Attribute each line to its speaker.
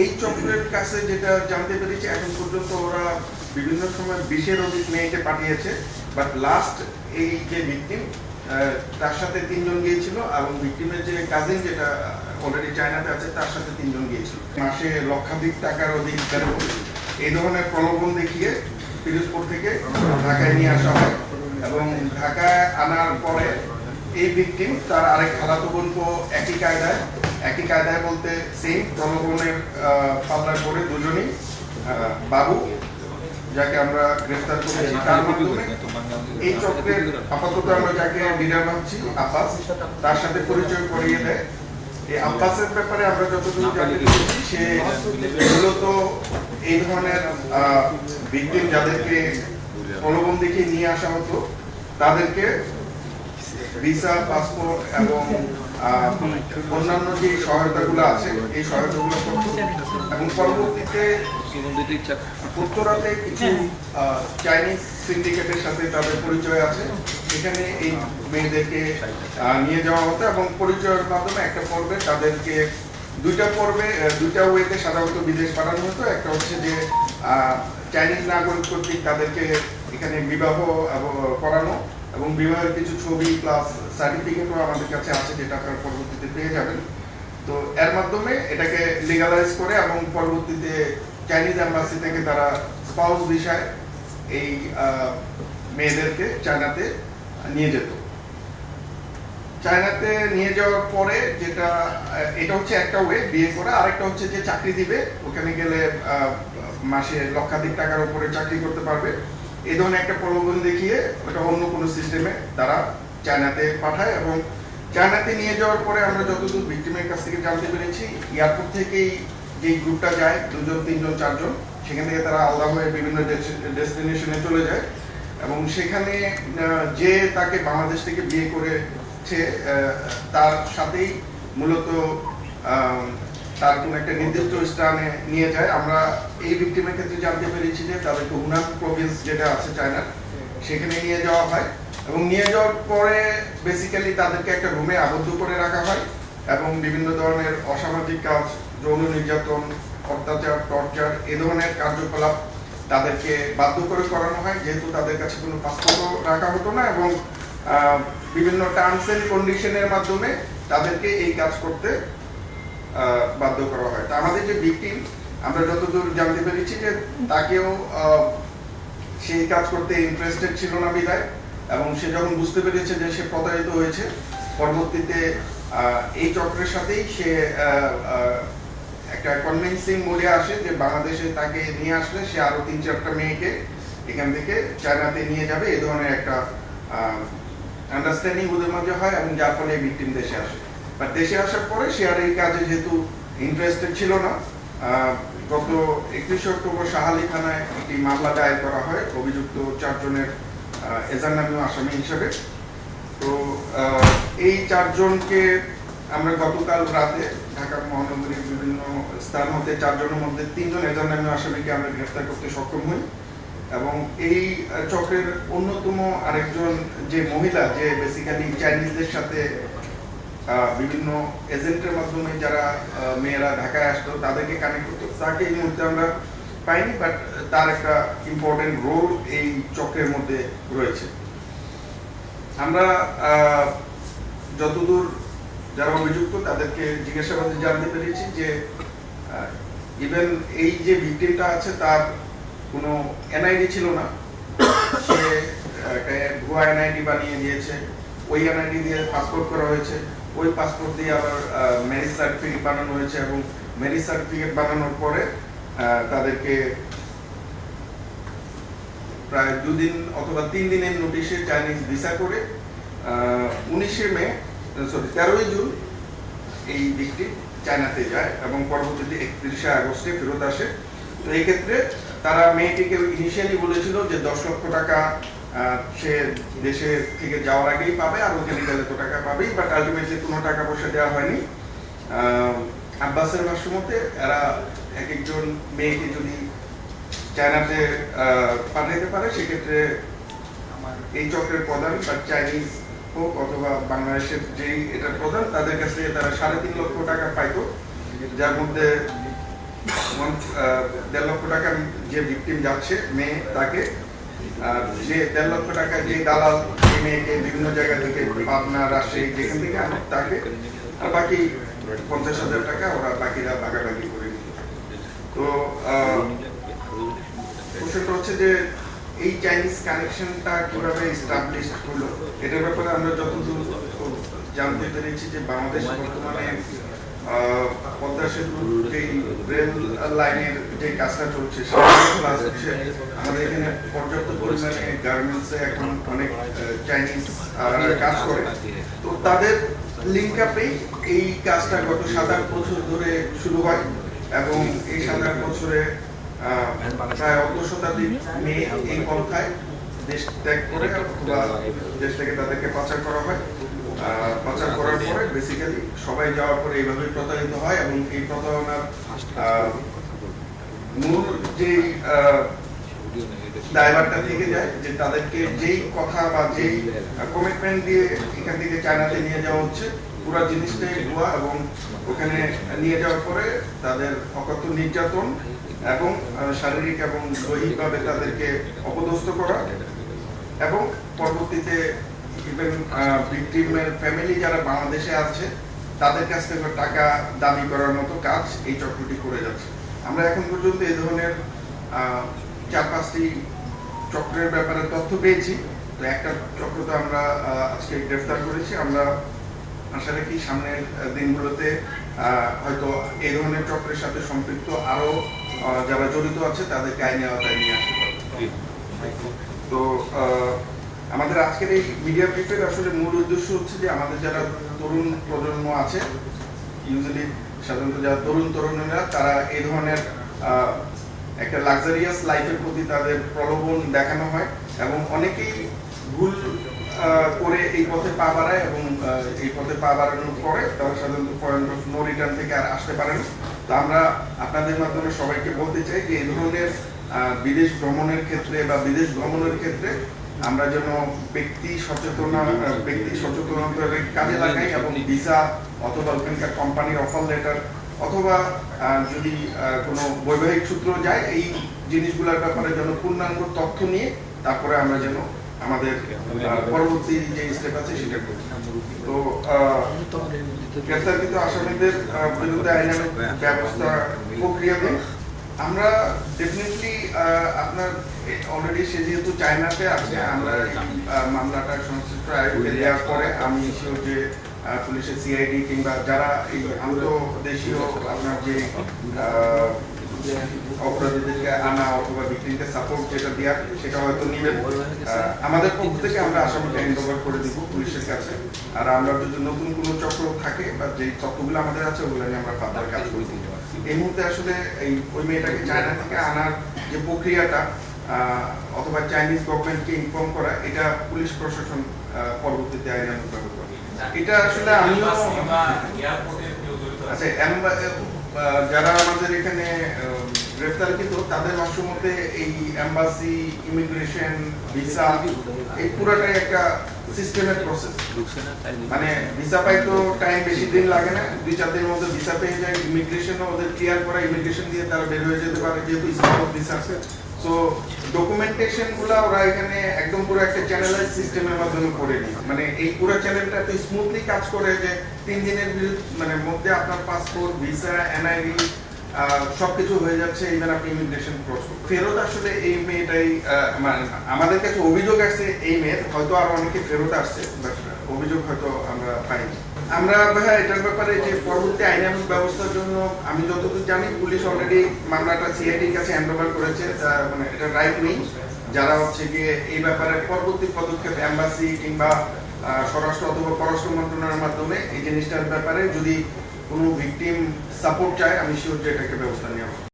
Speaker 1: এই চক্রের কাছে যেটা জানতে পেরেছি, এখন পর্যন্ত ওরা বিভিন্ন সময় বিশের অধিক মেয়েকে পাঠিয়েছে। বাট লাস্ট এই যে ভিকটিম তার সাথে তিনজন গিয়েছিল এবং ভিকটিমের যে কাজিন যেটা অলরেডি চায়নাতে আছে, তার সাথে তিনজন গিয়েছিল। মাসে লক্ষাধিক টাকার অধিক এই ধরনের প্রলোভন দেখিয়ে পিরোজপুর থেকে ঢাকায় নিয়ে আসা হয় এবং ঢাকায় আনার পরে এই ভিকটিম তার আরেক খালাতো বোনকে একই কায়দায় একই কায়দায় বলতে সেম আহ, পাল্লায় পড়ে দুজনেই বাবু যাকে আমরা গ্রেফতার করেছি তার মাধ্যমে এই চক্রের আপাতত আমরা যাকে লিডার ভাবছি আব্বাস তার সাথে পরিচয় করিয়ে দেয়। এই আব্বাসের ব্যাপারে আমরা যতদূর জানতে পেরেছি সে মূলত এই ধরনের ভিকটিম যাদেরকে প্রলোভন দেখিয়ে নিয়ে আসা হতো তাদেরকে ভিসা, পাসপোর্ট এবং অন্যান্য যে সহায়তাগুলো আছে, এই সহায়তাগুলো এবং পরবর্তীতে উত্তরাতে কিছু চাইনিজ সিন্ডিকেটের সাথে তাদের পরিচয় আছে। এখানে এই মেয়েদেরকে নিয়ে যাওয়া হতো এবং পরিচয়ের মাধ্যমে একটা পর্বে তাদেরকে, দুইটা পর্বে দুইটা ওয়েতে সাধারণত বিদেশ পাঠানো হতো। একটা হচ্ছে যে চাইনিজ নাগরিক কর্তৃক তাদেরকে এখানে বিবাহ করানো। এবং বিবাহের কিছু ছবি প্লাস সার্টিফিকেটও আমাদের কাছে আছে যেটা আপনারা পরবর্তীতে পেয়ে যাবেন। তো এর মাধ্যমে এটাকে লিগালাইজ করে এবং পরবর্তীতে চাইনিজ এম্বাসি থেকে তারা স্পাউস ভিসায় এই মেয়েদেরকে চায়নাতে নিয়ে যেত। চায়নাতে নিয়ে যাওয়ার পরে যেটা এটা হচ্ছে একটা ওয়ে বিয়ে করা আরেকটা হচ্ছে যে চাকরি দিবে, ওখানে গেলে মাসে লক্ষাধিক টাকার উপরে চাকরি করতে পারবে। এই ধরনের একটা প্রলোভন দেখিয়ে ওটা অন্য কোনো সিস্টেমে তারা চায়নাতে পাঠায় এবং চায়নাতে নিয়ে যাওয়ার পরে আমরা যতদূর ভিক্টিমের কাছ থেকে জানতে পেরেছি এয়ারপোর্ট থেকেই যে গ্রুপটা যায়, দুজন, তিনজন, চারজন, সেখান থেকে তারা আলাদা হয়ে বিভিন্ন ডেস্টিনেশনে চলে যায় এবং সেখানে যে তাকে বাংলাদেশ থেকে বিয়ে করেছে তার সাথেই মূলত তার কোন একটা নির্দিষ্ট স্থানে নিয়ে যায়। আমরা এই ভিক্টিমের ক্ষেত্রে জানতে পেরেছি যে তাদেরকে হুনান প্রভিন্স যেটা আছে চায়নার সেখানে নিয়ে যাওয়া হয় এবং নিয়ে যাওয়ার পরে বেসিক্যালি তাদেরকে একটা রুমে আবদ্ধ করে রাখা হয় এবং বিভিন্ন ধরনের অসামাজিক কাজ, যৌন নির্যাতন, অত্যাচার টর্চার এ ধরনের কার্যকলাপ তাদেরকে বাধ্য করে করানো হয়। যেহেতু তাদের কাছে কোনো পাসপোর্টও রাখা হতো না এবং বিভিন্ন টার্মস এন্ড কন্ডিশনের মাধ্যমে তাদেরকে এই কাজ করতে বাধ্য করা হয়। তা আমাদের যে ভিকটিম আমরা যতদূর জানতে পেরেছি যে তাকেও সেই কাজ করতে ইন্টারেস্টেড ছিল না বিদায় এবং সে যখন বুঝতে পেরেছে যে সে প্রতারিত হয়েছে, পরবর্তীতে এই চক্রের সাথেই সে একটা কনভিন্সিং মোডে আসে যে বাংলাদেশে তাকে নিয়ে আসলে সে আরও তিন চারটা মেয়েকে এখান থেকে চায়নাতে নিয়ে যাবে, এ ধরনের একটা আন্ডারস্ট্যান্ডিং ওদের মধ্যে হয় এবং যার ফলে ভিকটিম দেশে আসে। বাট দেশে আসার পরে সে আর এই কাজে যেহেতু ইন্টারেস্টেড ছিল না গত একত্রিশে অক্টোবর শাহালি থানায় একটি মামলা দায়ের করা হয়, অভিযুক্ত চারজনের এজার নামীয় আসামি হিসেবে। তো এই চারজনকে আমরা গতকাল রাতে ঢাকা মহানগরীর বিভিন্ন স্থান হতে চারজনের মধ্যে তিনজন এজার নামীয় আসামিকে আমরা গ্রেফতার করতে সক্ষম হই। এবং এই চক্রের অন্যতম আরেকজন যে মহিলা, যে বেসিক্যালি চাইনিজদের সাথে বিভিন্ন এজেন্টের মাধ্যমে যারা মেয়েরা ঢাকায় আসতো, তাদেরকে কানেক্ট করতো। তাকে এই মুহূর্তে আমরা পাইনি বাট তার একটা ইম্পর্টেন্ট রোল এই চক্রের মধ্যে রয়েছে। আমরা যতদূর যারা অভিযুক্ত, তাদেরকে জিজ্ঞাসাবাদে জানতে পেরেছি যে ইভেন এই যে ভিকটিমটা আছে, তার কোনো এনআইডি ছিল না। সে ভুয়া এনআইডি বানিয়ে দিয়েছে। ওই এনআইডি দিয়ে পাসপোর্ট করা হয়েছে। ওই পাসপোর্ট দিয়ে আবার ম্যারেজ সার্টিফিকেট বানানো হয়েছে এবং ম্যারেজ সার্টিফিকেট বানানোর পরে তাদেরকে প্রায় দুদিন অথবা তিন দিনের নোটিশে চাইনিজ ভিসা করে উনিশে মে সরি তেরোই জুন এই দিকটি চায়নাতে যায় এবং পরবর্তীতে একত্রিশে আগস্টে ফেরত আসে। তো এই ক্ষেত্রে তারা মেয়েটিকে ইনিশিয়ালি বলেছিল যে দশ লক্ষ টাকা সে দেশে থেকে যাওয়ার আগেই পাবে, আর ওখানে গেলে তো টাকা পাবেই বাট আলটিমেটলি কোনো টাকা পয়সা দেওয়া হয়নি। আব্বাসের ভাষ্য মতে এরা এক একজন মেয়েকে যদি চায়নাতে পাঠাইতে পারে, সেক্ষেত্রে এই চক্রের প্রধান বা চাইনিজ হোক অথবা বাংলাদেশের যেই এটার প্রধান, তাদের কাছ তারা সাড়ে তিন লক্ষ টাকা পাইতো, যার মধ্যে দেড় লক্ষ টাকার যে ভিকটিম যাচ্ছে, মেয়ে, তাকে যে দেড় লক্ষ টাকা যে দালাল মেয়েকে বিভিন্ন জায়গা থেকে পাবনা, রাজশাহী, যেখান থেকে তাকে, আর বাকি পঞ্চাশ হাজার টাকা ওরা বাকিরা ভাগাভাগি করে তো প্রশ্নটা হচ্ছে যে এই চাইনিজ কানেকশনটা কীভাবে এস্টাবলিশ হলো? এটার ব্যাপারে আমরা যতদূর জানতে পেরেছি যে বাংলাদেশ বর্তমানে পদ্মা সেতু যেই রেল লাইনের যে কাজটা চলছে আমাদের এখানে পর্যাপ্ত পরিমাণে গার্মেন্টসে এখন অনেক চাইনিজ কাজ করে। তো তাদের লিঙ্ক আপেই এই কাজটা গত সাত আট বছর ধরে শুরু হয় এবং এই সাত আট বছরে প্রায় অর্ধ শতাধিক মেয়ে এই পন্থায় দেশ ত্যাগ করে অথবা দেশ থেকে তাদেরকে পাচার করা হয়। পাচার করার পরে বেসিক্যালি সবাই যাওয়ার পরে এইভাবে প্রতারিত হয় এবং এই প্রতারণার মূল যে ড্রাইভারটা থেকে যায় যে তাদেরকে যেই কথা বা যেই কমিটমেন্ট দিয়ে এখান থেকে চায়নাতে নিয়ে যাওয়া হচ্ছে, পুরো জিনিসটাই ভুয়া এবং ওখানে নিয়ে যাওয়ার পরে তাদের অকথ্য নির্যাতন এবং শারীরিক এবং দৈহিকভাবে তাদেরকে অপদস্থ করা এবং পরবর্তীতে ইভেন ভিকটিমের ফ্যামিলি যারা বাংলাদেশে আছে তাদের কাছ থেকে টাকা দাবি করার মতো কাজ এই চক্রটি করে যাচ্ছে। আমরা এখন পর্যন্ত এই ধরনের চার পাঁচটি চক্রের ব্যাপারে তথ্য পেয়েছি। তো একটা চক্র তো আমরা আজকে গ্রেফতার করেছি। আমরা আশা রাখি সামনের দিনগুলোতে হয়তো এই ধরনের চক্রের সাথে সম্পৃক্ত আরও যারা জড়িত আছে তাদেরকে আইনে আওতায় নিয়ে আসতে পারব। তো আহ, আমাদের আজকের এই মিডিয়া ব্রিফের আসলে মূল উদ্দেশ্য হচ্ছে যে আমাদের যারা তরুণ প্রজন্ম আছে ইউজুয়ালি সাধারণত যারা তরুণ তরুণীরা, তারা এই ধরনের একটা লাক্সারিয়াস লাইফের প্রতি তাদের প্রলোভন দেখানো হয় এবং অনেকেই ভুল করে এই পথে পা বাড়ায় এবং এই পথে পা বাড়ানোর পরে তারা সাধারণত পয়েন্ট অফ নো রিটার্ন থেকে আর আসতে পারে না। তো আমরা আপনাদের মাধ্যমে সবাইকে বলতে চাই যে এই ধরনের বিদেশ ভ্রমণের ক্ষেত্রে বা বিদেশ ভ্রমণের ক্ষেত্রে আমরা যেন ব্যক্তি সচেতনা ব্যক্তি সচেতনতার কাজে লাগাই এবং ভিসা অথবা ওখানকার কোম্পানির অফার লেটার অথবা যদি কোনো বৈবাহিক সূত্র যায় এই জিনিসগুলোর ব্যাপারে যেন পূর্ণাঙ্গ তথ্য নিয়ে তারপরে আমরা যেন আমাদের পরবর্তী যে স্টেপ আছে সেটা করি। তো আহ, গ্রেফতারকৃত আসামিদের বিরুদ্ধে আইনানুগ ব্যবস্থা প্রক্রিয়াতে আমরা ডেফিনেটলি আপনার অলরেডি সে যেহেতু চায়নাতে আছে আমরা মামলাটা সংশ্লিষ্ট দেওয়ার পরে আমি শিওর যে পুলিশের সিআইডি কিংবা যারা এই আন্তর্দেশীয় আপনার যে অপরাধীদেরকে আনা অথবা ভিক্টিমকে সাপোর্ট যেটা দেওয়া সেটা হয়তো নিবে আমাদের পক্ষ থেকে আমরা আসামিকে হ্যান্ড ওভার করে দিব পুলিশের কাছে। আর আমরা যদি নতুন কোনো চক্র থাকে বা যে তথ্যগুলো আমাদের আছে ওগুলো নিয়ে আমরা ফার্দার কাজ করে দিতে এই মুহূর্তে আসলে এই ওই মেয়েটাকে চায়না থেকে আনার যে প্রক্রিয়াটা অথবা চাইনিজ গভর্নমেন্টকে ইনফর্ম করা, এটা পুলিশ প্রশাসন পরবর্তীতে আইনানুগ ব্যবহার করে। এটা আসলে আমিও আচ্ছা যারা আমাদের এখানে গ্রেফতারকৃত তাদের অংশমতে এই এম্বাসি, ইমিগ্রেশন, ভিসা, এই পুরোটাই একটা সিস্টেমের প্রসেস মানে ভিসা পাই তো টাইম বেশি দিন লাগে না দুই চার দিনের মধ্যে ভিসা পেয়ে যায় ইমিগ্রেশনও ওদের ক্লিয়ার করা ইমিগ্রেশন দিয়ে তারা বের হয়ে যেতে পারে যেহেতু স্মার্ট ভিসা আছে। সো ডকুমেন্টেশনগুলা ওরা এখানে একদম পুরো একটা চ্যানেলাইজ সিস্টেমের মাধ্যমে করে নিয়ে। মানে এই পুরো চ্যানেলটা এত স্মুথলি কাজ করে যে তিন দিনের মানে মধ্যে আপনার পাসপোর্ট ভিসা এনআইডি সবকিছু হয়ে যাচ্ছে ইভেন আপনি ইমিগ্রেশন ক্রস ফেরত আসলে এই মেয়েটাই মানে আমাদের কাছে অভিযোগ আসছে এই মেয়ের, হয়তো আরও অনেকে ফেরত আসছে অভিযোগ হয়তো আমরা পাইনি। আমরা ভাইয়া, এটার ব্যাপারে যে পরবর্তী আইনানুগ ব্যবস্থার জন্য আমি যতদূর জানি, পুলিশ অলরেডি মামলাটা সিআইডির কাছে হ্যান্ড ওভার করেছে মানে এটা রাইট নেই যারা হচ্ছে গিয়ে এই ব্যাপারে পরবর্তী পদক্ষেপ এম্বাসি কিংবা স্বরাষ্ট্র অথবা পররাষ্ট্র মন্ত্রণালয়ের মাধ্যমে এই জিনিসটার ব্যাপারে যদি কোনো ভিকটিম সাপোর্ট চায় আমি শিওর যে এটাকে ব্যবস্থা নেওয়া হবে।